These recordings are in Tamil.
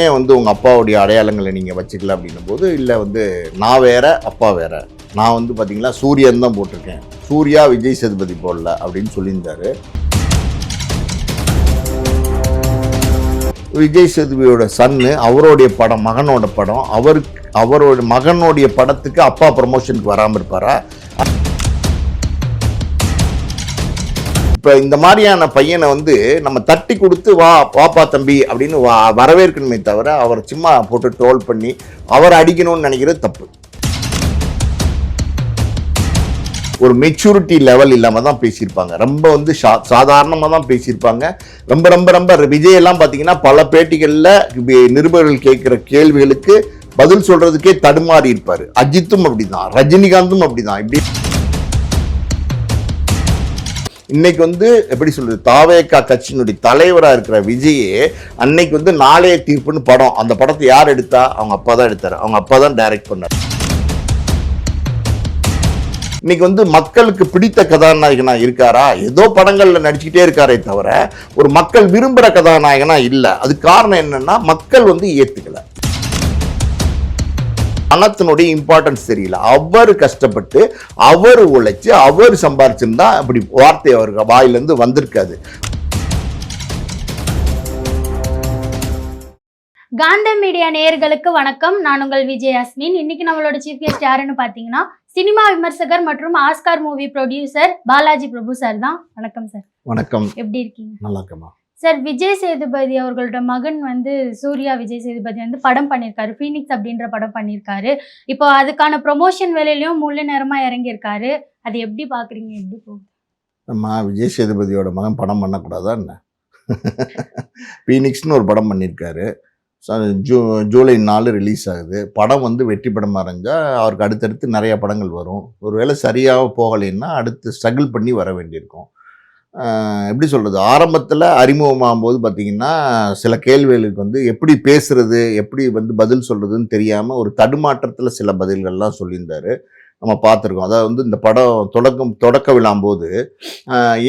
ஏன் வந்து உங்கள் அப்பாவுடைய அடையாளங்களை நீங்கள் வச்சுக்கல அப்படின்னும் போது இல்லை வந்து நான் வேற அப்பா வேற. நான் வந்து பார்த்தீங்களா சூரியன் தான் போட்டிருக்கேன். சூர்யா விஜய் சேதுபதி போடல அப்படின்னு சொல்லியிருந்தாரு. விஜய் சேதுபதியோட சன்னு அவருடைய படம் மகனோட படம் அவருக்கு அவரோட மகனுடைய படத்துக்கு அப்பா ப்ரமோஷனுக்கு வராமல் இருப்பாரா? இப்போ இந்த மாதிரியான பையனை வந்து நம்ம தட்டி கொடுத்து வா வாப்பா தம்பி அப்படின்னு வா வரவேற்கணுமே தவிர அவர் சும்மா போட்டு ட்ரோல் பண்ணி அவரை அடிக்கணும்னு நினைக்கிறது தப்பு. ஒரு மெச்சூரிட்டி லெவல் இல்லாமல் தான் பேசியிருப்பாங்க. ரொம்ப வந்து சா சாதாரணமாக தான் பேசியிருப்பாங்க. ரொம்ப ரொம்ப ரொம்ப விஜய் எல்லாம் பார்த்தீங்கன்னா பல பேட்டிகளில் நிருபர்கள் கேட்குற கேள்விகளுக்கு பதில் சொல்றதுக்கே தடுமாறி இருப்பார். அஜித்தும் அப்படிதான் ரஜினிகாந்தும் அப்படிதான். இப்படி இன்னைக்கு வந்து எப்படி சொல்றது தாவேக்கா கட்சியினுடைய தலைவராக இருக்கிற விஜயே அன்னைக்கு வந்து நாளைய தீர்ப்புன்னு படம். அந்த படத்தை யார் எடுத்தா? அவங்க அப்பா தான் எடுத்தார். அவங்க அப்பா தான் டைரக்ட் பண்ணார். இன்னைக்கு வந்து மக்களுக்கு பிடித்த கதாநாயகனா இருக்காரா? ஏதோ படங்கள்ல நடிச்சுக்கிட்டே இருக்காரே தவிர ஒரு மக்கள் விரும்புற கதாநாயகனா இல்ல. அது காரணம் என்னன்னா மக்கள் வந்து ஏத்துக்கல. பணத்தினுடைய இம்பார்ட்டன்ஸ் தெரியல. அவர் கஷ்டப்பட்டு அவர் உழைச்சு அவர் சம்பாரிச்சிருந்தா அப்படி வார்த்தை அவருக்கு வாயிலிருந்து வந்திருக்காது. காந்தம் மீடியா நேயர்களுக்கு வணக்கம். நான் உங்கள் விஜய் அஸ்மின் இன்னைக்கு நம்மளோட சீஃப் கெஸ்ட் யாருன்னு பார்த்தீங்கன்னா சினிமா விமர்சகர் மற்றும் Oscar movie producer Balaji Prabhu sir தான். வணக்கம் சார் வணக்கம். எப்படி இருக்கீங்க? நல்லா இருக்கமா சார் விஜய் சேதுபதி அவர்களோட மகன் வந்து சூர்யா விஜய் சேதுபதி வந்து படம் பண்ணியிருக்காரு ஃபீனிக்ஸ் அப்படின்ற படம் பண்ணியிருக்காரு இப்போ அதுக்கான ப்ரொமோஷன் வேலையிலையும் முழு நேரமாக இறங்கியிருக்காரு. அது எப்படி பார்க்குறீங்க எப்படி போகும் நம்ம விஜய் சேதுபதியோட மகன் படம் பண்ணக்கூடாதா என்ன? ஃபீனிக்ஸ்னு ஒரு படம் பண்ணியிருக்காரு ஜூ ஜூலை நாலு ரிலீஸ் ஆகுது. படம் வந்து வெற்றி படமாக இருந்தால் அவருக்கு அடுத்தடுத்து நிறைய படங்கள் வரும். ஒருவேளை சரியாக போகலைன்னா அடுத்து ஸ்ட்ரகிள் பண்ணி வர வேண்டியிருக்கும். எப்படி சொல்கிறது ஆரம்பத்தில் அறிமுகமாகும் போது பார்த்தீங்கன்னா சில கேள்விகளுக்கு வந்து எப்படி பேசுகிறது எப்படி வந்து பதில் சொல்கிறதுன்னு தெரியாமல் ஒரு தடுமாற்றத்தில் சில பதில்கள்லாம் சொல்லியிருந்தாரு. நம்ம பார்த்துருக்கோம். அதாவது வந்து இந்த படம் தொடக்கம் தொடக்க விழாம்போது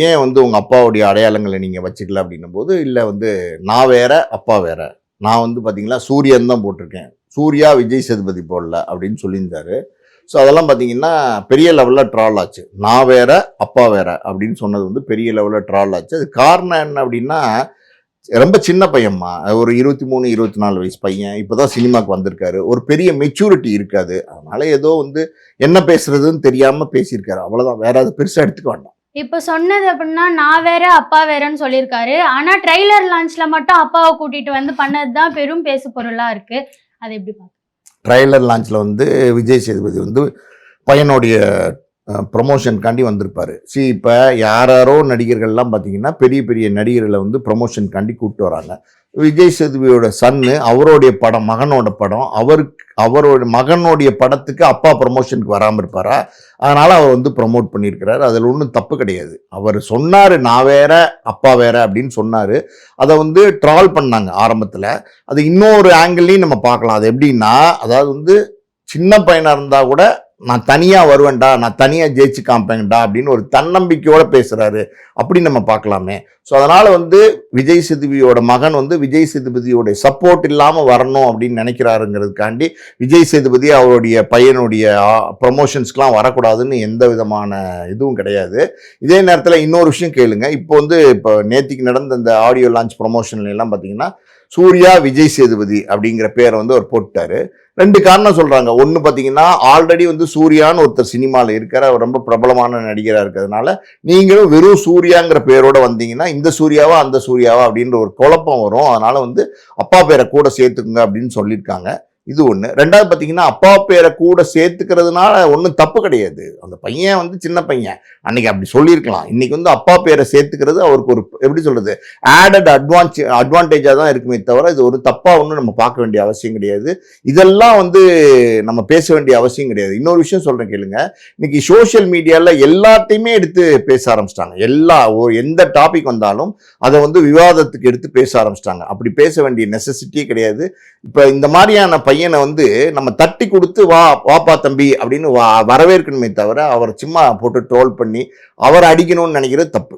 ஏன் வந்து உங்கள் அப்பாவுடைய அடையாளங்களை நீங்கள் வச்சுக்கல அப்படின்னும் போது இல்லை வந்து நான் வேற அப்பா வேற. நான் வந்து பார்த்திங்கன்னா சூரியன் தான் போட்டிருக்கேன். சூர்யா விஜய் சேதுபதி போடல அப்படின்னு சொல்லியிருந்தாரு. ஸோ அதெல்லாம் பார்த்தீங்கன்னா பெரிய லெவலில் ட்ரால் ஆச்சு. நான் வேற அப்பா வேற அப்படின்னு சொன்னது வந்து பெரிய லெவலில் ட்ரால் ஆச்சு. அது காரணம் என்ன அப்படின்னா ரொம்ப சின்ன பையன்மா. ஒரு இருபத்தி மூணு இருபத்தி நாலு வயசு பையன். இப்போ தான் சினிமாவுக்கு வந்திருக்காரு. ஒரு பெரிய மெச்சூரிட்டி இருக்காது. அதனால ஏதோ வந்து என்ன பேசுறதுன்னு தெரியாமல் பேசியிருக்காரு. அவ்வளோதான் வேற அது பெருசாக எடுத்துக்க வேண்டாம். இப்போ சொன்னது அப்படின்னா நான் வேற அப்பா வேறன்னு சொல்லியிருக்காரு. ஆனால் ட்ரைலர் லான்ச்சில் மட்டும் அப்பாவை கூட்டிகிட்டு வந்து பண்ணது தான் பெரும் பேசு பொருளாக இருக்குது அது எப்படி பார்க்க ட்ரைலர் லான்ச்சில் வந்து விஜய் சேதுபதி வந்து பையனுடைய ப்ரொமோஷனுக்காண்டி வந்திருப்பார். சி இப்போ யாராரோ நடிகர்கள்லாம் பார்த்தீங்கன்னா பெரிய பெரிய நடிகர்களை வந்து ப்ரொமோஷனுக்காண்டி கூப்பிட்டு வராங்க. விஜய் சேதுபதியோட சன்னு அவருடைய படம் மகனோட படம் அவருக்கு அவரோட மகனுடைய படத்துக்கு அப்பா ப்ரொமோஷனுக்கு வராமல் இருப்பாரா? அதனால் அவர் வந்து ப்ரொமோட் பண்ணியிருக்கிறார். அதில் ஒன்றும் தப்பு கிடையாது. அவர் சொன்னார் நான் வேற அப்பா வேற அப்படின்னு சொன்னார். அதை வந்து ட்ரால் பண்ணாங்க ஆரம்பத்தில். அது இன்னொரு ஆங்கிள்லையும் நம்ம பார்க்கலாம். அது எப்படின்னா அதாவது வந்து சின்ன பையனாக இருந்தால் கூட நான் தனியாக வருவேன்டா நான் தனியாக ஜெயிச்சு காமிப்பேங்கடா அப்படின்னு ஒரு தன்னம்பிக்கையோடு பேசுகிறாரு அப்படின்னு நம்ம பார்க்கலாமே. ஸோ அதனால் வந்து விஜய் சேதுபதியோட மகன் வந்து விஜய் சேதுபதியோடைய சப்போர்ட் இல்லாமல் வரணும் அப்படின்னு நினைக்கிறாருங்கிறதுக்காண்டி விஜய் சேதுபதி அவருடைய பையனுடைய ப்ரொமோஷன்ஸ்க்கெலாம் வரக்கூடாதுன்னு எந்த விதமான இதுவும் கிடையாது. இதே நேரத்தில் இன்னொரு விஷயம் கேளுங்க. இப்போ வந்து இப்போ நேத்திக்கு நடந்த இந்த ஆடியோ லான்ச் ப்ரொமோஷன்லாம் பார்த்தீங்கன்னா சூர்யா விஜய் சேதுபதி அப்படிங்கிற பேரை வந்து அவர் போட்டாரு ரெண்டு காரணம் சொல்கிறாங்க ஒன்று பார்த்தீங்கன்னா ஆல்ரெடி வந்து சூர்யான்னு ஒருத்தர் சினிமாவில் இருக்கார். அவர் ரொம்ப பிரபலமான நடிகராக இருக்கிறதுனால நீங்களும் வெறும் சூர்யாங்கிற பேரோட வந்தீங்கன்னா இந்த சூர்யாவா அந்த சூர்யாவா அப்படின்ற ஒரு குழப்பம் வரும். அதனால் வந்து அப்பா பேரை கூட சேர்த்துக்குங்க அப்படின்னு சொல்லியிருக்காங்க. இது ஒன்று ரெண்டாவது பார்த்தீங்கன்னா அப்பா பேரை கூட சேர்த்துக்கிறதுனால ஒன்றும் தப்பு கிடையாது. அந்த பையன் வந்து சின்ன பையன். அன்னைக்கு அப்படி சொல்லியிருக்கலாம். இன்னைக்கு வந்து அப்பா பேரை சேர்த்துக்கிறது அவருக்கு ஒரு எப்படி சொல்கிறது ஆடட் அட்வான்ஸ் அட்வான்டேஜாக தான் இருக்குமே தவிர இது ஒரு தப்பாக ஒன்றும் நம்ம பார்க்க வேண்டிய அவசியம் கிடையாது. இதெல்லாம் வந்து நம்ம பேச வேண்டிய அவசியம் கிடையாது. இன்னொரு விஷயம் சொல்கிறேன் கேளுங்க. இன்னைக்கு சோஷியல் மீடியாவில் எல்லாத்தையுமே எடுத்து பேச ஆரம்பிச்சிட்டாங்க. எல்லா எந்த டாபிக் வந்தாலும் அதை வந்து விவாதத்துக்கு எடுத்து பேச ஆரம்பிச்சிட்டாங்க. அப்படி பேச வேண்டிய நெசசிட்டியே கிடையாது. இப்போ இந்த மாதிரியான பையனை வந்து நம்ம தட்டி கொடுத்து வா வாப்பா தம்பி அப்படின்னு வா வரவேற்கணுமே தவிர அவரை சும்மா போட்டு ட்ரோல் பண்ணி அவர் அடிக்கணும்னு நினைக்கிறது தப்பு.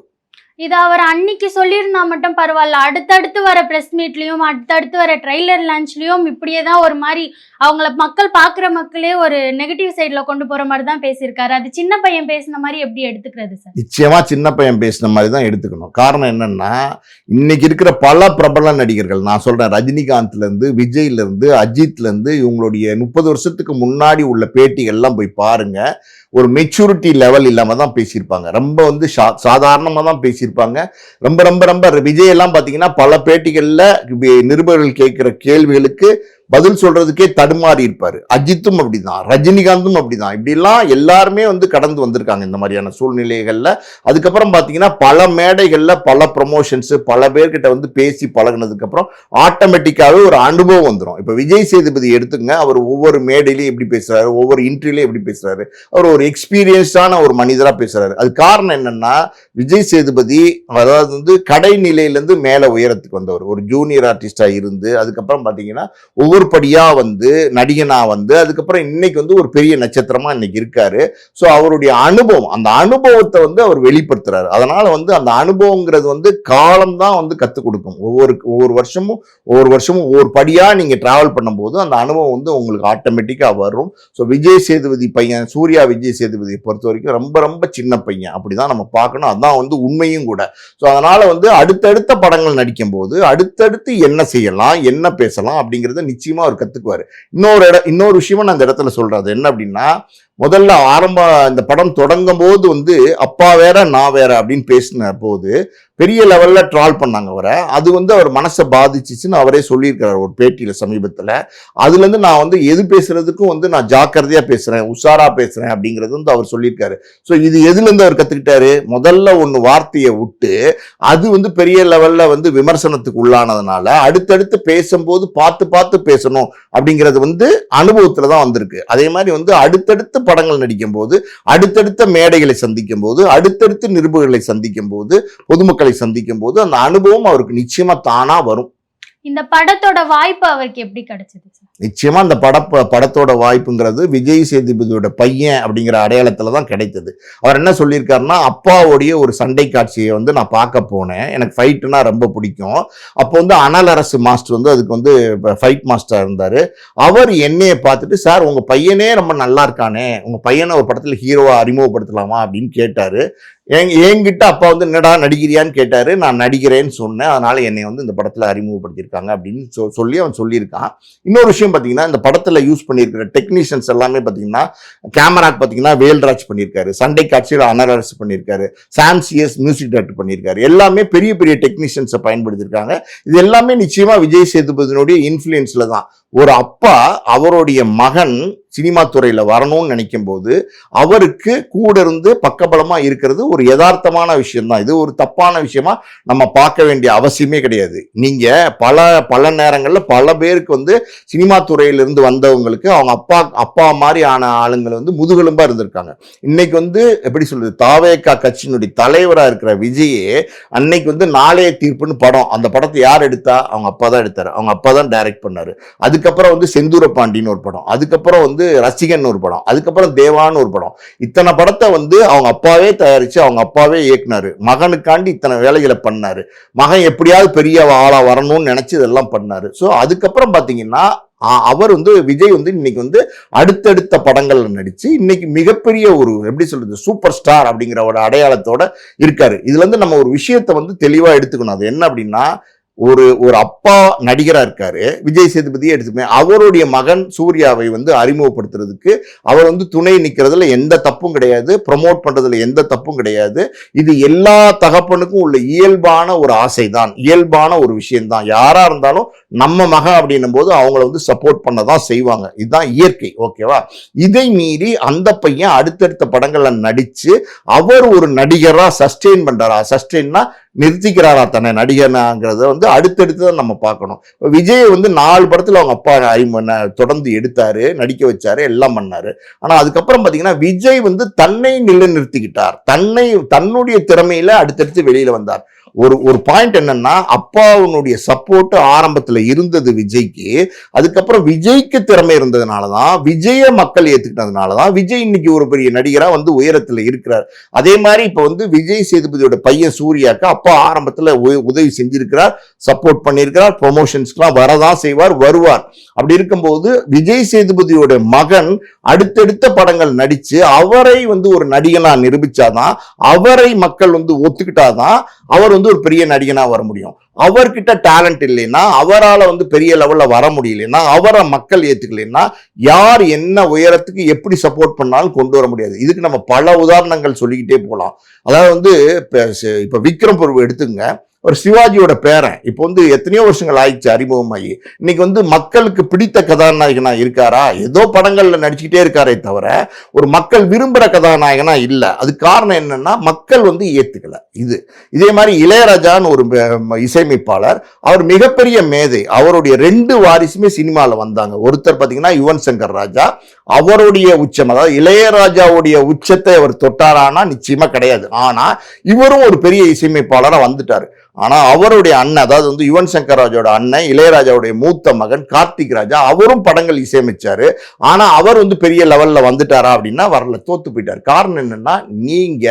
இது அவர் அன்னைக்கு சொல்லியிருந்தா மட்டும் பரவாயில்ல. அடுத்தடுத்து வர ப்ரெஸ் மீட்லயும் அடுத்தடுத்து வர ட்ரைலர் லான்ச்லயும் இப்படியே தான் ஒரு மாதிரி அவங்கள மக்கள் பார்க்குற மக்களே ஒரு நெகட்டிவ் சைடில் கொண்டு போகிற மாதிரி தான் பேசியிருக்காரு. அது சின்ன பையன் பேசின மாதிரி எப்படி எடுத்துக்கிறது சார் நிச்சயமாக சின்ன பையன் பேசின மாதிரி தான் எடுத்துக்கணும். காரணம் என்னென்னா இன்னைக்கு இருக்கிற பல பிரபல நடிகர்கள் நான் சொல்கிறேன் ரஜினிகாந்த்லேருந்து விஜய்லேருந்து அஜித்லேருந்து இவங்களுடைய முப்பது வருஷத்துக்கு முன்னாடி உள்ள பேட்டிகள்லாம் போய் பாருங்கள் ஒரு மெச்சூரிட்டி லெவல் இல்லாமல் தான் பேசியிருப்பாங்க. ரொம்ப வந்து சா- சாதாரணமாக தான் பேசியிருப்பாங்க. ரொம்ப ரொம்ப ரொம்ப விஜய் எல்லாம் பல பேட்டிகளில் நிருபர்கள் கேட்குற கேள்விகளுக்கு பதில் சொல்றதுக்கே தடுமாறி இருப்பாரு. அஜித்தும் அப்படிதான் ரஜினிகாந்தும் அப்படிதான். இப்படிலாம் எல்லாருமே வந்து கடந்து வந்திருக்காங்க இந்த மாதிரியான சூழ்நிலைகள்ல. அதுக்கப்புறம் பார்த்தீங்கன்னா பல மேடைகளில் பல ப்ரொமோஷன்ஸ் பல பேர்கிட்ட வந்து பேசி பழகுனதுக்கு அப்புறம் ஒரு அனுபவம் வந்துடும் இப்போ விஜய் சேதுபதி எடுத்துங்க அவர் ஒவ்வொரு மேடையிலையும் எப்படி பேசுறாரு ஒவ்வொரு இன்ட்ரிலையும் எப்படி பேசுறாரு அவர் ஒரு எக்ஸ்பீரியன்ஸ்டான ஒரு மனிதராக பேசுறாரு. அது காரணம் என்னன்னா விஜய் சேதுபதி அதாவது வந்து கடை நிலையிலேருந்து மேலே உயரத்துக்கு வந்தவர். ஒரு ஜூனியர் ஆர்டிஸ்டாக இருந்து அதுக்கப்புறம் பார்த்தீங்கன்னா ஒவ்வொரு படியா வந்து நடிகனா வந்து அதுக்கப்புறம் இன்னைக்கு வந்து ஒரு பெரிய நட்சத்திரமாக இன்னைக்கு இருக்காரு. ஸோ அவருடைய அனுபவம் அந்த அனுபவத்தை வந்து அவர் வெளிப்படுத்துறாரு. அதனால வந்து அந்த அனுபவங்கிறது வந்து காலம் தான் வந்து கற்றுக் கொடுக்கும். ஒவ்வொரு ஒவ்வொரு வருஷமும் ஒவ்வொரு வருஷமும் ஒவ்வொரு படியாக நீங்கள் ட்ராவல் பண்ணும்போது அந்த அனுபவம் வந்து உங்களுக்கு ஆட்டோமேட்டிக்காக வரும். ஸோ விஜய் சேதுபதி பையன் சூர்யா விஜய் சேதுபதியை பொறுத்த வரைக்கும் ரொம்ப ரொம்ப சின்ன பையன். அப்படிதான் நம்ம பார்க்கணும். அதான் வந்து உண்மையும் கூட. ஸோ அதனால் வந்து அடுத்தடுத்த படங்கள் நடிக்கும் போது அடுத்தடுத்து என்ன செய்யலாம் என்ன பேசலாம் அப்படிங்கிறத நிச்சயம் அவர் கத்துக்குவாரு. இன்னொரு இடம் இன்னொரு விஷயமா நான் அந்த இடத்துல சொல்றது என்ன அப்படின்னா முதல்ல ஆரம்ப இந்த படம் தொடங்கும் போது வந்து அப்பா வேற நான் வேற அப்படின்னு பேசின போது பெரிய லெவலில் ட்ரால் பண்ணாங்க அவரை. அது வந்து அவர் மனசை பாதிச்சிச்சுன்னு அவரே சொல்லியிருக்கிறார் ஒரு பேட்டியில் சமீபத்தில். அதுலேருந்து நான் வந்து எது பேசுகிறதுக்கும் வந்து நான் ஜாக்கிரதையாக பேசுகிறேன் உஷாரா பேசுகிறேன் அப்படிங்கிறது வந்து அவர் சொல்லியிருக்காரு. ஸோ இது எதுலேருந்து அவர் கற்றுக்கிட்டாரு முதல்ல ஒன்று வார்த்தையை விட்டு அது வந்து பெரிய லெவலில் வந்து விமர்சனத்துக்கு உள்ளானதுனால அடுத்தடுத்து பேசும்போது பார்த்து பார்த்து பேசணும் அப்படிங்கிறது வந்து அனுபவத்தில் தான் வந்திருக்கு. அதே மாதிரி வந்து அடுத்தடுத்து படங்கள் நடிக்கும் போது அடுத்தடுத்த மேடைகளை சந்திக்கும் போது அடுத்தடுத்து நிருபர்களை சந்திக்கும் போது பொதுமக்களை சந்திக்கும் போது அந்த அனுபவம் அவருக்கு நிச்சயமா தானா வரும். இந்த படத்தோட வாய்ப்பு அவருக்கு எப்படி கிடைச்சது நிச்சயமாக நிச்சயமா அந்த பட படத்தோட வாய்ப்புங்கிறது விஜய் சேதுபதியோட பையன் அப்படிங்கிற அடையாளத்துல தான் கிடைத்தது. அவர் என்ன சொல்லியிருக்காருன்னா அப்பாவுடைய ஒரு சண்டை காட்சியை வந்து நான் பார்க்க போனேன். எனக்கு ஃபைட்டுனா ரொம்ப பிடிக்கும். அப்போ வந்து அனலரசு மாஸ்டர் வந்து அதுக்கு வந்து ஃபைட் மாஸ்டர் இருந்தார். அவர் என்னையை பார்த்துட்டு சார் உங்க பையனே ரொம்ப நல்லா இருக்கானே. உங்க பையனை ஒரு படத்தில் ஹீரோவா அறிமுகப்படுத்தலாமா? அப்படின்னு கேட்டாரு. என்கிட்ட அப்பா வந்து என்னடா நடிக்கிறியான்னு கேட்டார். நான் நடிக்கிறேன்னு சொன்னேன். அதனால் என்னை வந்து இந்த படத்தில் அறிமுகப்படுத்தியிருக்காங்க. அப்படின்னு சொ- சொல்லி அவன் சொல்லியிருக்கான். இன்னொரு விஷயம் பார்த்தீங்கன்னா இந்த படத்தில் யூஸ் பண்ணியிருக்கிற டெக்னீஷியன்ஸ் எல்லாமே பார்த்தீங்கன்னா கேமராக்கு பார்த்தீங்கன்னா வேல்ராஜ் பண்ணியிருக்காரு. சண்டை காட்சியில் அனரஸ் பண்ணியிருக்காரு. சாம்சிஎஸ் மியூசிக் டைரக்டர் பண்ணியிருக்காரு. எல்லாமே பெரிய பெரிய டெக்னீஷியன்ஸை பயன்படுத்தியிருக்காங்க. இது எல்லாமே நிச்சயமாக விஜய் சேதுபதியினுடைய இன்ஃப்ளூயன்ஸில் தான். ஒரு அப்பா அவருடைய மகன் சினிமா துறையில் வரணும்னு நினைக்கும் போது அவருக்கு கூட இருந்து பக்கபலமாக இருக்கிறது ஒரு யதார்த்தமான விஷயம் தான் இது ஒரு தப்பான விஷயமா நம்ம பார்க்க வேண்டிய அவசியமே கிடையாது. நீங்கள் பல பல நேரங்களில் பல பேருக்கு வந்து சினிமா துறையிலிருந்து வந்தவங்களுக்கு அவங்க அப்பா அப்பா மாதிரி ஆன ஆளுங்கள் வந்து முதுகெலும்பாக இருந்திருக்காங்க. இன்னைக்கு வந்து எப்படி சொல்றது? தாவேக்கா கட்சியினுடைய தலைவராக இருக்கிற விஜயே அன்னைக்கு வந்து நாளைய தீர்ப்புன்னு படம் அந்த படத்தை யார் எடுத்தா? அவங்க அப்பா தான் எடுத்தார். அவங்க அப்பா தான் டைரக்ட் அதுக்கு அதுக்கப்புறம் வந்து செந்தூர பாண்டின்னு ஒரு படம். அதுக்கப்புறம் வந்து ரசிகன் ஒரு படம். அதுக்கப்புறம் தேவான்னு ஒரு படம். இத்தனை படத்தை வந்து அவங்க அப்பாவே தயாரிச்சு அவங்க அப்பாவே இயக்குனாரு. மகனுக்காண்டி இத்தனை வேலைகளை பண்ணாரு. மகன் எப்படியாவது பெரிய ஆளாக வரணும்னு நினைச்சு இதெல்லாம் பண்ணாரு. ஸோ அதுக்கப்புறம் பார்த்தீங்கன்னா அவர் வந்து விஜய் வந்து இன்னைக்கு வந்து அடுத்தடுத்த படங்கள்ல நடிச்சு இன்னைக்கு மிகப்பெரிய ஒரு எப்படி சொல்றது சூப்பர் ஸ்டார் அப்படிங்கிற ஒரு அடையாளத்தோட இருக்காரு. இதுல இருந்து நம்ம ஒரு விஷயத்த வந்து தெளிவா எடுத்துக்கணும். அது என்ன அப்படின்னா ஒரு ஒரு அப்பா நடிகராக இருக்காரு விஜய் சேதுபதியே எடுத்துக்கோங்க. அவருடைய மகன் சூர்யாவை வந்து அறிமுகப்படுத்துறதுக்கு அவர் வந்து துணை நிற்கிறதுல எந்த தப்பும் கிடையாது ப்ரமோட் பண்ணுறதுல எந்த தப்பும் கிடையாது. இது எல்லா தகப்பனுக்கும் உள்ள இயல்பான ஒரு ஆசை தான் இயல்பான ஒரு விஷயம்தான். யாராக இருந்தாலும் நம்ம மகன் அப்படின்னும் போது அவங்கள வந்து சப்போர்ட் பண்ண தான் செய்வாங்க. இதுதான் இயற்கை ஓகேவா? இதை மீறி அந்த பையன் அடுத்தடுத்த படங்களில் நடித்து அவர் ஒரு நடிகராக சஸ்டெயின் பண்ணுறாரா சஸ்டெயின்னா நிறுத்திக்கிறாரா தன்னை நடிகனாங்கிறத வந்து அடுத்தடுத்து தான் நம்ம பார்க்கணும். விஜய் வந்து நாலு படத்துல அவங்க அப்பா அறிமுக தொடர்ந்து எடுத்தாரு நடிக்க வச்சாரு எல்லாம் பண்ணாரு. ஆனா அதுக்கப்புறம் பாத்தீங்கன்னா விஜய் வந்து தன்னை நிலைநிறுத்திக்கிட்டார். தன்னை தன்னுடைய திறமையில அடுத்தடுத்து வெளியில வந்தார். ஒரு ஒரு பாயிண்ட் என்னன்னா அப்பாவுனுடைய சப்போர்ட் ஆரம்பத்துல இருந்தது விஜய்க்கு. அதுக்கப்புறம் விஜய்க்கு திறமை இருந்ததுனாலதான் விஜய மக்கள் ஏத்துக்கிட்டதுனாலதான் விஜய் இன்னைக்கு ஒரு பெரிய நடிகரா வந்து உயரத்துல இருக்கிறார். அதே மாதிரி இப்ப வந்து விஜய் சேதுபதியோட பையன் சூர்யாக்கு அப்பா ஆரம்பத்துல உ- உதவி செஞ்சிருக்கிறார் சப்போர்ட் பண்ணியிருக்கிறார் ப்ரொமோஷன்ஸ்க்குலாம் வரதான் செய்வார் வருவார். அப்படி இருக்கும்போது விஜய் சேதுபதியோட மகன் அடுத்தடுத்த படங்கள் நடிச்சு அவரை வந்து ஒரு நடிகனா நிரூபிச்சாதான் அவரை மக்கள் வந்து ஒத்துக்கிட்டாதான் அவர் வந்து ஒரு பெரிய நடிகனா வர முடியும். அவர்கிட்ட டேலண்ட் இல்லைன்னா அவரால் வந்து பெரிய லெவலில் வர முடியலன்னா அவரை மக்கள் ஏத்துக்கலைன்னா யார் என்ன உயரத்துக்கு எப்படி சப்போர்ட் பண்ணாலும் கொண்டு வர முடியாது. இதுக்கு நம்ம பல உதாரணங்கள் சொல்லிக்கிட்டே போகலாம் அதாவது வந்து இப்போ விக்ரம் பொருள் எடுத்துங்க ஒரு சிவாஜியோட பேரன். இப்போ வந்து எத்தனையோ வருஷங்கள் ஆயிடுச்சு அறிமுகமாகி இன்னைக்கு வந்து மக்களுக்கு பிடித்த கதாநாயகனாக இருக்காரா? ஏதோ படங்களில் நடிச்சுக்கிட்டே இருக்காரே தவிர ஒரு மக்கள் விரும்புகிற கதாநாயகனாக இல்லை. அது காரணம் என்னன்னா மக்கள் வந்து ஏற்றுக்கலை இது. இதே மாதிரி இளையராஜான்னு ஒரு இசையமைப்பாளர். அவர் மிகப்பெரிய மேதை. அவருடைய ரெண்டு வாரிசுமே சினிமாவில் வந்தாங்க. ஒருத்தர் பார்த்தீங்கன்னா யுவன் சங்கர் ராஜா அவருடைய உச்சம் அதாவது இளையராஜாவுடைய உச்சத்தை அவர் தொட்டாரானா நிச்சயமா கிடையாது. ஆனா இவரும் ஒரு பெரிய இசையமைப்பாளராக வந்துட்டாரு. ஆனா அவருடைய அண்ணன் அதாவது வந்து யுவன் சங்கர் ராஜோட அண்ணன் இளையராஜாவுடைய மூத்த மகன் கார்த்திக் ராஜா அவரும் படங்கள் இசையமைச்சாரு. ஆனா அவர் வந்து பெரிய லெவல்ல வந்துட்டாரா அப்படின்னா வரல தோத்து போயிட்டார். காரணம் என்னன்னா நீங்க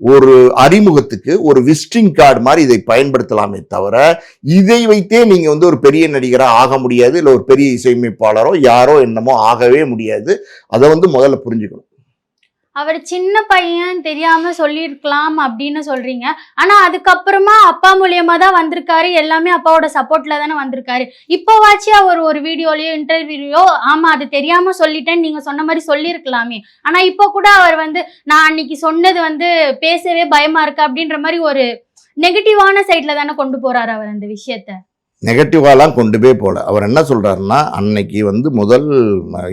ஒரு அறிமுகத்துக்கு ஒரு விசிட்டிங் கார்டு மாதிரி இதை பயன்படுத்தலாமே தவிர இதை வைத்தே நீங்க வந்து ஒரு பெரிய நடிகரா ஆக முடியாது இல்ல ஒரு பெரிய இசையமைப்பாளரோ யாரோ என்னமோ ஆகவே முடியாது. அதை வந்து முதல்ல புரிஞ்சுக்கணும். அவர் சின்ன பையன் தெரியாம சொல்லியிருக்கலாம் அப்படின்னு சொல்றீங்க. ஆனா அதுக்கப்புறமா அப்பா மூலியமா தான் வந்திருக்காரு. எல்லாமே அப்பாவோட சப்போர்ட்ல தானே வந்திருக்காரு. இப்போவாச்சு அவர் ஒரு வீடியோலயோ இன்டர்வியூலயோ ஆமா அது தெரியாம சொல்லிட்டேன்னு நீங்க சொன்ன மாதிரி சொல்லியிருக்கலாமே. ஆனா இப்போ கூட அவர் வந்து நான் அன்னைக்கு சொன்னது வந்து பேசவே பயமா இருக்கு அப்படின்ற மாதிரி ஒரு நெகட்டிவான சைட்ல தானே கொண்டு போறாரு அவர் அந்த விஷயத்த. நெகட்டிவாலாம் கொண்டு போய் போகல அவர் என்ன சொல்கிறாருன்னா அன்னைக்கு வந்து முதல்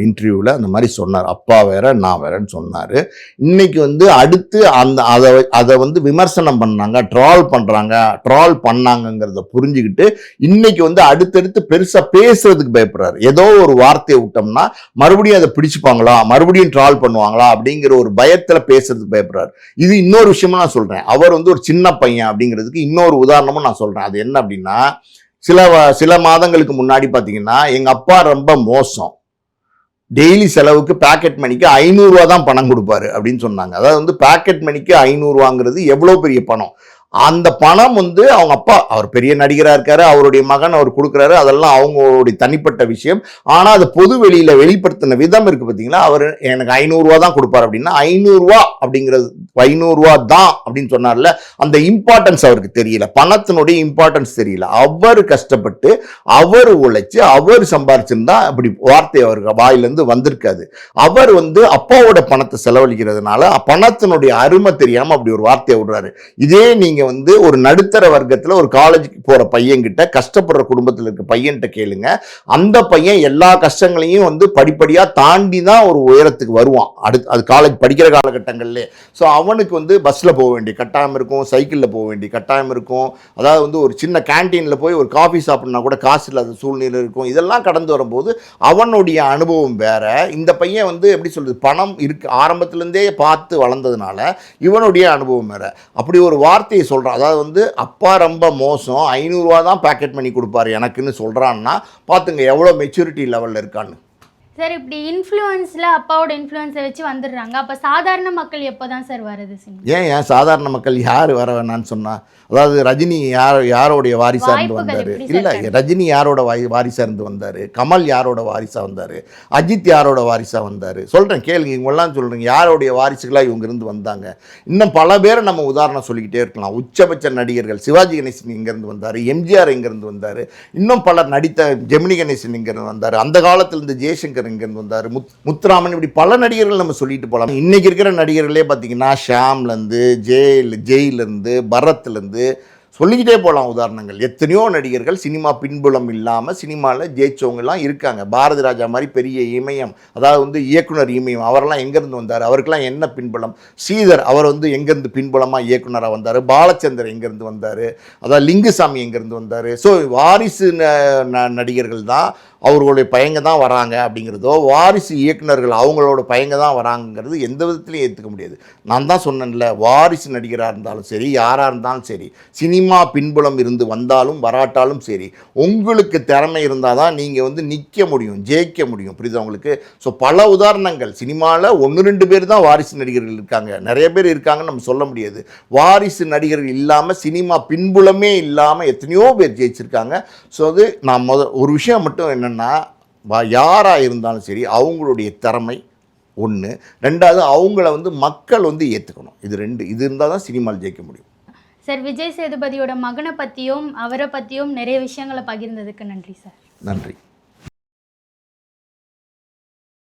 இன்டர்வியூவில் அந்த மாதிரி சொன்னார். அப்பா வேற நான் வேறன்னு சொன்னார். இன்னைக்கு வந்து அடுத்து அந்த அதை அதை வந்து விமர்சனம் பண்ணாங்க ட்ரால் பண்ணுறாங்க ட்ரால் பண்ணாங்கங்கிறத புரிஞ்சுக்கிட்டு இன்னைக்கு வந்து அடுத்தடுத்து பெருசாக பேசுறதுக்கு பயப்படுறாரு. ஏதோ ஒரு வார்த்தையை விட்டோம்னா மறுபடியும் அதை பிடிச்சுப்பாங்களா மறுபடியும் ட்ரால் பண்ணுவாங்களா அப்படிங்கிற ஒரு பயத்தில் பேசுறதுக்கு பயப்படுறாரு. இது இன்னொரு விஷயமா நான் சொல்கிறேன் அவர் வந்து ஒரு சின்ன பையன் அப்படிங்கிறதுக்கு இன்னொரு உதாரணமும் நான் சொல்கிறேன் அது என்ன அப்படின்னா சில சில மாதங்களுக்கு முன்னாடி பார்த்தீங்கன்னா எங்கள் அப்பா ரொம்ப மோசம். டெய்லி செலவுக்கு பாக்கெட் மணிக்கு ஐநூறுரூவா தான் பணம் கொடுப்பாரு அப்படின்னு சொன்னாங்க. அதாவது வந்து பாக்கெட் மணிக்கு ஐநூறுரூவாங்கிறது எவ்வளோ பெரிய பணம்? அந்த பணம் வந்து அவங்க அப்பா அவர் பெரிய நடிகராக இருக்காரு அவருடைய மகன் அவர் கொடுக்குறாரு அதெல்லாம் அவங்களுடைய தனிப்பட்ட விஷயம். ஆனால் அது பொது வெளியில் வெளிப்படுத்தின விதம் இருக்குது பார்த்தீங்களா அவர் எனக்கு ஐநூறுரூவா தான் கொடுப்பாரு அப்படின்னா ஐநூறுரூவா அப்படிங்கிறது ஐநூறுரூவா தான் அப்படின்னு சொன்னார்ல அந்த இம்பார்ட்டன்ஸ் அவருக்கு தெரியல. பணத்தினுடைய இம்பார்ட்டன்ஸ் தெரியல. அவர் கஷ்டப்பட்டு அவர் உழைச்சி அவர் சம்பாரிச்சிருந்தா அப்படி வார்த்தை அவருக்கு வாயிலேருந்து வந்திருக்காது. அவர் வந்து அப்பாவோட பணத்தை செலவழிக்கிறதுனால பணத்தினுடைய அருமை தெரியாமல் அப்படி ஒரு வார்த்தையை விடுறாரு. இதே நீங்கள் வந்து ஒரு நடுத்தர வர்க்கத்தில் ஒரு காலேஜுக்கு போற பையன்கிட்ட கஷ்டப்படுற குடும்பத்தில் இருக்க பையன்கிட்ட கேளுங்க. அந்த பையன் எல்லா கஷ்டங்களையும் வந்து படிப்படியாக தாண்டி தான் ஒரு உயரத்துக்கு வருவான். அடுத்து அது காலேஜ் படிக்கிற காலகட்டங்கள்லே. ஸோ அவனுக்கு வந்து பஸ்ஸில் போக வேண்டிய கட்டாயம் இருக்கும் சைக்கிளில் போக வேண்டிய கட்டாயம் இருக்கும். அதாவது வந்து ஒரு சின்ன கேன்டீனில் போய் ஒரு காஃபி சாப்பிட்னா கூட காசு இல்லாத சூழ்நிலை இருக்கும். இதெல்லாம் கடந்து வரும்போது அவனுடைய அனுபவம் வேற. இந்த பையன் வந்து எப்படி சொல்றது பணம் இருக்கு ஆரம்பத்துலேருந்தே பார்த்து வளர்ந்ததுனால இவனுடைய அனுபவம் வேற. அப்படி ஒரு வார்த்தையை சொல்கிறான் அதாவது வந்து அப்பா ரொம்ப மோசம் ஐநூறுரூவா தான் பேக்கெட் பண்ணி கொடுப்பாரு எனக்குன்னு சொல்கிறான்னா பார்த்துங்க எவ்வளோ மெச்சூரிட்டி லெவலில் இருக்கான்னு. சார் இப்படி இன்ஃப்ளூயன்ஸ்ல அப்பாவோட இன்ஃப்ளூயன்ஸை வச்சு வந்துடுறாங்க. அப்ப சாதாரண மக்கள் எப்போதான் சார் வருது ஏன் ஏன் சாதாரண மக்கள் யார் வர வேணான்னு சொன்னா? அதாவது ரஜினி யார் யாரோடைய வாரிசா இருந்து வந்தாரு? இல்ல? ரஜினி யாரோட வாய் வாரிசா இருந்து வந்தாரு? கமல் யாரோட வாரிசா வந்தாரு? அஜித் யாரோட வாரிசா வந்தாரு? சொல்றேன் கேளுங்க இவங்கெல்லாம் சொல்றீங்க. யாரோடைய வாரிசுகளா இவங்க இருந்து வந்தாங்க? இன்னும் பல பேரை நம்ம உதாரணம் சொல்லிக்கிட்டே இருக்கலாம். உச்சபட்ச நடிகர்கள் சிவாஜி கணேசன் இங்கேருந்து வந்தார் எம்ஜிஆர் இங்கேருந்து வந்தார் இன்னும் பலர் நடித்த ஜெமினி கணேசன் இங்கேருந்து வந்தார் அந்த காலத்துல இருந்து ஜெய்சங்கர் இங்கேருந்து வந்தார் முத் முத்துராமன் இப்படி பல நடிகர்கள் நம்ம சொல்லிட்டு போகலாம் இன்னைக்கு இருக்கிற நடிகர்களே பார்த்தீங்கன்னா ஷாம்லேருந்து ஜெயில் ஜெயிலேருந்து பரத்லேருந்து சொல்லிக்கிட்டே போகலாம் உதாரணங்கள். எத்தனையோ நடிகர்கள் சினிமா பின்புலம் இல்லாமல் சினிமாவில் ஜெயிச்சவங்கலாம் இருக்காங்க. பாரதி ராஜா மாதிரி பெரிய இமயம் அதாவது வந்து இயக்குனர் இமயம் அவரெல்லாம் எங்கேருந்து வந்தார்? அவருக்கெல்லாம் என்ன பின்புலம்? ஸ்ரீதர் அவர் வந்து எங்கேருந்து பின்புலமாக இயக்குனராக வந்தார்? பாலச்சந்தர் எங்கேருந்து வந்தார்? அதாவது லிங்குசாமி எங்கேருந்து வந்தார்? ஸோ வாரிசு ந- ந- நடிகர்கள் தான் அவர்களுடைய பையங்க தான் வராங்க அப்படிங்கிறதோ வாரிசு இயக்குனர்கள் அவங்களோட பையங்க தான் வராங்கங்கிறது எந்த விதத்துலையும் ஏற்றுக்க முடியாது. நான் தான் சொன்னேன்ல வாரிசு நடிகராக இருந்தாலும் சரி யாராக இருந்தாலும் சரி சினிமா பின்புலம் இருந்து வந்தாலும் வராட்டாலும் சரி உங்களுக்கு திறமை இருந்தால் தான் நீங்கள் வந்து நிற்க முடியும் ஜெயிக்க முடியும். புரியுதா உங்களுக்கு? ஸோ பல உதாரணங்கள். சினிமாவில் ஒன்று ரெண்டு பேர் தான் வாரிசு நடிகர்கள் இருக்காங்க. நிறைய பேர் இருக்காங்கன்னு நம்ம சொல்ல முடியாது. வாரிசு நடிகர்கள் இல்லாமல் சினிமா பின்புலமே இல்லாமல் எத்தனையோ பேர் ஜெயிச்சிருக்காங்க. ஸோ அது நான் முத ஒரு விஷயம் மட்டும் என்ன என்னென்னா யாராக இருந்தாலும் சரி அவங்களுடைய திறமை ஒன்று ரெண்டாவது அவங்கள வந்து மக்கள் வந்து ஏற்றுக்கணும் இது ரெண்டு இது இருந்தால் தான் சினிமாவில் ஜெயிக்க முடியும். சார் விஜய் சேதுபதியோட மகனை பற்றியும் அவரை பற்றியும் நிறைய விஷயங்களை பகிர்ந்ததுக்கு நன்றி சார். நன்றி.